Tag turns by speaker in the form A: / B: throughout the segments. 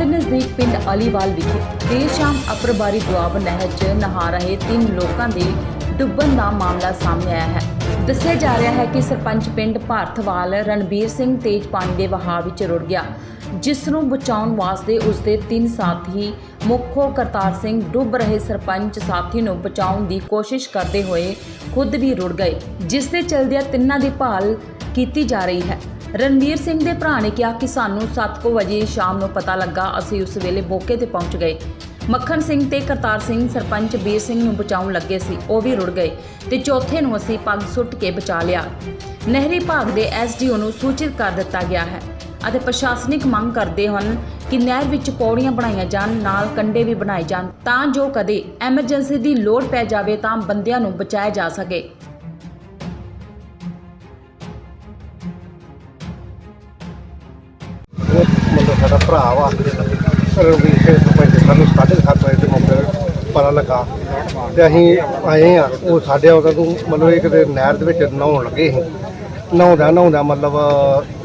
A: ਦੇ ਨਜ਼ਦੀਕ ਪਿੰਡ ਅਲੀਵਾਲ ਵਿਖੇ ਦੇਰ ਸ਼ਾਮ ਅਪਰਬਾਰੀ ਦੁਆਬ ਨਹਿਰ 'ਚ ਨਹਾ ਰਹੇ ਤਿੰਨ ਲੋਕਾਂ ਦੇ ਡੁੱਬਣ ਦਾ ਮਾਮਲਾ ਸਾਹਮਣੇ ਆਇਆ ਹੈ। ਦੱਸਿਆ ਜਾ ਰਿਹਾ ਹੈ ਕਿ ਸਰਪੰਚ ਪਿੰਡ ਭਾਰਤਵਾਲ ਰਣਬੀਰ ਸਿੰਘ ਤੇਜ਼ ਪਾਣੀ ਦੇ ਵਹਾਅ ਵਿੱਚ ਰੁੜ ਗਿਆ, ਜਿਸ ਨੂੰ ਬਚਾਉਣ ਵਾਸਤੇ ਉਸ ਦੇ ਤਿੰਨ ਸਾਥੀ ਮੁੱਖੋ ਕਰਤਾਰ ਸਿੰਘ ਡੁੱਬ ਰਹੇ ਸਰਪੰਚ ਸਾਥੀ ਨੂੰ ਬਚਾਉਣ ਦੀ ਕੋਸ਼ਿਸ਼ ਕਰਦੇ ਹੋਏ ਖੁਦ ਵੀ ਰੁੜ ਗਏ, ਜਿਸ ਦੇ ਚਲਦਿਆਂ ਤਿੰਨਾਂ ਦੀ ਭਾਲ ਕੀਤੀ ਜਾ ਰਹੀ ਹੈ। ਰਣਵੀਰ ਸਿੰਘ ਦੇ ਭਰਾ ਨੇ ਕਿਹਾ ਕਿ ਸਾਨੂੰ 7:00 ਵਜੇ ਸ਼ਾਮ ਨੂੰ ਪਤਾ ਲੱਗਾ, ਅਸੀਂ ਉਸ ਵੇਲੇ ਮੌਕੇ ਤੇ ਪਹੁੰਚ ਗਏ। ਮੱਖਣ ਸਿੰਘ ਤੇ ਕਰਤਾਰ ਸਿੰਘ, ਸਰਪੰਚ ਬੀਰ ਸਿੰਘ ਨੂੰ ਬਚਾਉਣ ਲੱਗੇ ਸੀ, ਉਹ ਵੀ ਰੁੜ ਗਏ ਤੇ ਚੌਥੇ ਨੂੰ ਅਸੀਂ ਪੱਗ ਸੁੱਟ ਕੇ ਬਚਾ ਲਿਆ। ਨਹਿਰੀ ਭਾਗ ਦੇ ਐਸਡੀਓ ਨੂੰ ਸੂਚਿਤ ਕਰ ਦਿੱਤਾ ਗਿਆ ਹੈ ਅਤੇ ਪ੍ਰਸ਼ਾਸਨਿਕ ਮੰਗ ਕਰਦੇ ਹਨ ਕਿ ਨਹਿਰ ਵਿੱਚ ਪੌੜੀਆਂ ਬਣਾਈਆਂ ਜਾਣ, ਨਾਲ ਕੰਡੇ ਵੀ ਬਣਾਏ ਜਾਣ, ਤਾਂ ਜੋ ਕਦੇ ਐਮਰਜੈਂਸੀ ਦੀ ਲੋੜ ਪੈ ਜਾਵੇ ਤਾਂ ਬੰਦਿਆਂ ਨੂੰ ਬਚਾਇਆ ਜਾ ਸਕੇ।
B: ਉਹ ਮਤਲਬ ਸਾਡਾ ਭਰਾ ਵਾ ਰਣਵੀਰ ਸਿੰਘ ਸਰਪੰਚ ਸਾਨੂੰ ਸਾਢੇ ਕੁ ਸੱਤ ਵਜੇ ਦੇ ਮੌਕੇ ਪਤਾ ਲੱਗਾ ਤੇ ਅਸੀਂ ਆਏ ਆ, ਉਹ ਸਾਡੇ ਉਹਨਾਂ ਤੋਂ ਮਤਲਬ ਇੱਕ ਕਿਤੇ ਨਹਿਰ ਦੇ ਵਿੱਚ ਨਹਾਉਣ ਲੱਗੇ ਸੀ। ਨਹਾਉਂਦਾ ਨਹਾਉਂਦਾ ਮਤਲਬ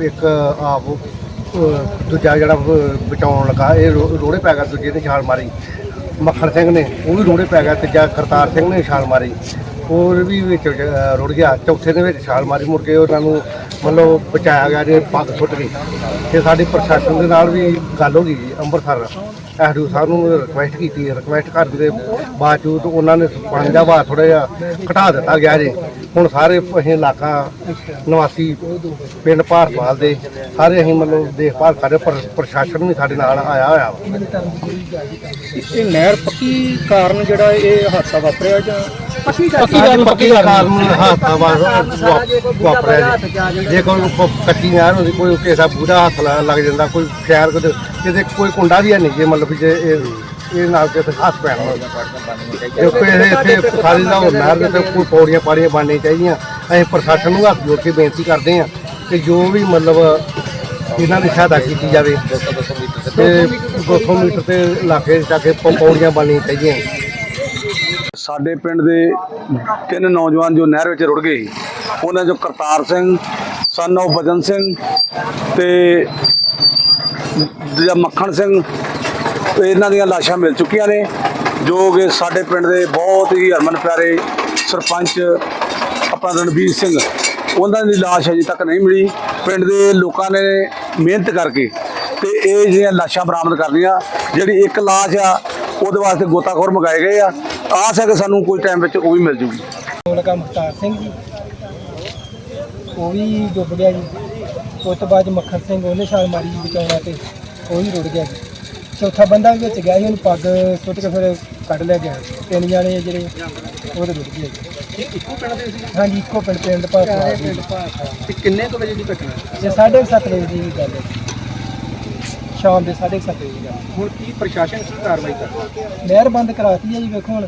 B: ਇੱਕ ਆਪ ਦੂਜਾ ਜਿਹੜਾ ਬਚਾਉਣ ਲੱਗਾ, ਇਹ ਰੋ- ਰੋੜੇ ਪੈ ਗਿਆ ਦੂਜੇ ਨੇ ਛਾਲ ਮਾਰੀ। ਮੱਖਣ ਸਿੰਘ ਨੇ, ਉਹ ਵੀ ਰੋੜੇ ਪੈ ਗਿਆ ਤੀਜਾ ਕਰਤਾਰ ਸਿੰਘ ਨੇ ਛਾਲ ਮਾਰੀ। ਹੋਰ ਵੀ ਵਿੱਚ ਅਹ, ਰੁੜ ਗਿਆ। ਚੌਥੇ ਦੇ ਵਿੱਚ ਛਾਲ ਮਾਰੀ ਮੁੜ ਕੇ ਉਹਨਾਂ ਨੂੰ ਮਤਲਬ ਬਚਾਇਆ ਗਿਆ ਜੇ ਪੱਗ ਸੁੱਟ ਗਈ। ਤੇ ਸਾਡੀ ਪ੍ਰਸ਼ਾਸਨ ਦੇ ਨਾਲ ਵੀ ਗੱਲ ਹੋ ਗਈ ਜੀ ਅੰਮ੍ਰਿਤਸਰ ਐਸਡੀਓ ਸਾਹਿਬ ਨੂੰ ਰਿਕੁਐਸਟ ਕੀਤੀ ਰਿਕੁਐਸਟ ਕਰਨ ਦੇ ਬਾਵਜੂਦ ਉਹਨਾਂ ਨੇ ਪਾਣੀ ਦਾ ਵਹਾਅ ਥੋੜਾ ਜਿਹਾ ਘਟਾ ਦਿੱਤਾ ਗਿਆ ਜੇ। ਹੁਣ ਸਾਰੇ ਅਸੀਂ ਇਲਾਕਾ ਨਿਵਾਸੀ ਪਿੰਡ ਭਾਰਤਵਾਲ ਦੇ ਸਾਰੇ ਅਸੀਂ ਮਤਲਬ ਦੇਖਭਾਲ ਕਰ ਰਹੇ ਪਰ ਪ੍ਰਸ਼ਾਸਨ ਵੀ ਸਾਡੇ ਨਾਲ ਆਇਆ ਹੋਇਆ ਵਾ।
C: ਇਹ ਨਹਿਰ ਪੱਕੀ ਕਾਰਨ ਜਿਹੜਾ ਇਹ ਹਾਦਸਾ ਵਾਪਰਿਆ ਜਾਂ
B: ਪੱਕੀ ਕਾਰਨ ਪੱਕੀ ਕਾਰਨ ਹਾਦਸਾ ਵਾ- ਵਾਪਰਿਆ ਜੀ ਜੇ ਕੋਈ ਕੱਚੀ ਨਹਿਰ ਹੁੰਦੀ ਕੋਈ ਕਿਸੇ ਬੂੜਾ ਹੱਥ ਲੱਗ ਜਾਂਦਾ ਕੋਈ ਖੈਰ ਕਿਤੇ ਕਿਤੇ ਕੋਈ ਕੁੰਡਾ ਵੀ ਹੈ ਨਹੀਂ ਜੇ ਮਤਲਬ ਵੀ ਜੇ ਇਹ ਇਹ ਨਾਲ ਕਿਤੇ ਹੱਥ ਪੈਣਾ ਜੇ ਕੋਈ ਇਹ ਇੱਥੇ ਸਾਰੀ ਦਾ ਨਹਿਰ ਦੇ ਕੋਈ ਪੌੜੀਆਂ ਪਾੜੀਆਂ ਬਣਨੀਆਂ ਚਾਹੀਦੀਆਂ। ਅਸੀਂ ਪ੍ਰਸ਼ਾਸਨ ਨੂੰ ਹੱਥ ਜੋੜ ਕੇ ਬੇਨਤੀ ਕਰਦੇ ਹਾਂ ਕਿ ਜੋ ਵੀ ਮਤਲਬ ਇਹਨਾਂ ਦੀ ਸਹਾਇਤਾ ਕੀਤੀ ਜਾਵੇ। ਤੇ 200 ਮੀਟਰ ਤੇ ਇਲਾਕੇ 'ਚ ਜਾ ਕੇ ਪੌੜੀਆਂ ਬਣਨੀਆਂ ਚਾਹੀਦੀਆਂ।
D: ਸਾਡੇ ਪਿੰਡ ਦੇ ਤਿੰਨ ਨੌਜਵਾਨ ਜੋ ਨਹਿਰ ਵਿੱਚ ਰੁੜ ਗਏ ਉਹਨਾਂ ਚੋਂ ਕਰਤਾਰ ਸਿੰਘ ਸਨ of ਬਜਨ ਸਿੰਘ ਤੇ ਦੂਜਾ ਮੱਖਣ ਸਿੰਘ ਇਹਨਾਂ ਦੀਆਂ ਲਾਸ਼ਾਂ ਮਿਲ ਚੁੱਕੀਆਂ ਨੇ, ਜੋ ਕਿ ਸਾਡੇ ਪਿੰਡ ਦੇ ਬਹੁਤ ਹੀ ਹਰਮਨ ਪਿਆਰੇ ਸਰਪੰਚ ਆਪਣਾ ਰਣਬੀਰ ਸਿੰਘ, ਉਹਨਾਂ ਦੀ ਲਾਸ਼ ਅਜੇ ਤੱਕ ਨਹੀਂ ਮਿਲੀ। ਪਿੰਡ ਦੇ ਲੋਕਾਂ ਨੇ ਮਿਹਨਤ ਕਰਕੇ ਤੇ ਇਹ ਜਿਹੜੀਆਂ ਲਾਸ਼ਾਂ ਬਰਾਮਦ ਕਰ ਲਈਆਂ ਜਿਹੜੀ ਇੱਕ ਲਾਸ਼ ਆ, ਉਹਦੇ ਵਾਸਤੇ ਗੋਤਾਖੋਰ ਮੰਗਾਏ ਗਏ ਆ। ਆਸ ਹੈ ਕਿ ਸਾਨੂੰ ਕੋਈ ਟਾਈਮ ਵਿੱਚ ਉਹ ਵੀ ਮਿਲ ਜੂਗੀ।
C: ਲਗਾ ਮੁਖਤਾਰ ਸਿੰਘ ਜੀ ਉਹ ਵੀ ਡੁੱਬ ਗਿਆ ਜੀ। ਉਸ ਤੋਂ ਬਾਅਦ ਮੱਖਣ ਸਿੰਘ ਉਹਨੇ ਛਾਲ ਮਾਰੀ ਜੀ ਬਚਾਉਣਾ ਤੇ ਉਹ ਵੀ ਰੁੜ ਗਿਆ ਜੀ। ਚੌਥਾ ਬੰਦਾ ਵੀ ਵਿੱਚ ਗਿਆ ਸੀ ਉਹਨੂੰ ਪੱਗ ਸੁੱਟ ਕੇ ਫਿਰ ਕੱਢ ਲਿਆ ਗਿਆ। ਤਿੰਨ ਜਾਣੇ ਜਿਹੜੇ ਉਹ ਤੇ ਰੁੜ ਗਏ ਜੀ। ਇੱਕੋ ਪਿੰਡ ਦੇ ਸੀ ਹਾਂਜੀ ਇੱਕੋ ਪਿੰਡ ਪਿੰਡ ਭਾਸਾ
E: ਤੇ ਕਿੰਨੇ ਕੁ ਵਜੇ ਦੀ ਘਟਨਾ?
C: ਜੇ 7:30 ਵਜੇ ਦੀ ਗੱਲ ਹੈ ਸ਼ਾਮ ਦੇ 7:30 ਵਜੇ ਦੀ ਗੱਲ
E: ਹੁਣ ਕੀ ਪ੍ਰਸ਼ਾਸਨ ਕੀ ਕਾਰਵਾਈ ਕਰਦਾ
C: ਨਹਿਰ ਬੰਦ ਕਰਾਤੀ ਹੈ ਜੀ ਵੇਖੋ ਹੁਣ।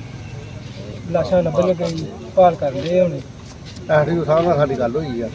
C: ਲਾਸ਼ਾਂ ਲੱਭਣ ਲੱਗੇ ਜੀ ਭਾਲ ਕਰਦੇ ਹੁਣ।
B: ਐਸਡੀਓ ਸਾਹਿਬ ਨਾਲ ਸਾਡੀ ਗੱਲ ਹੋਈ ਆ।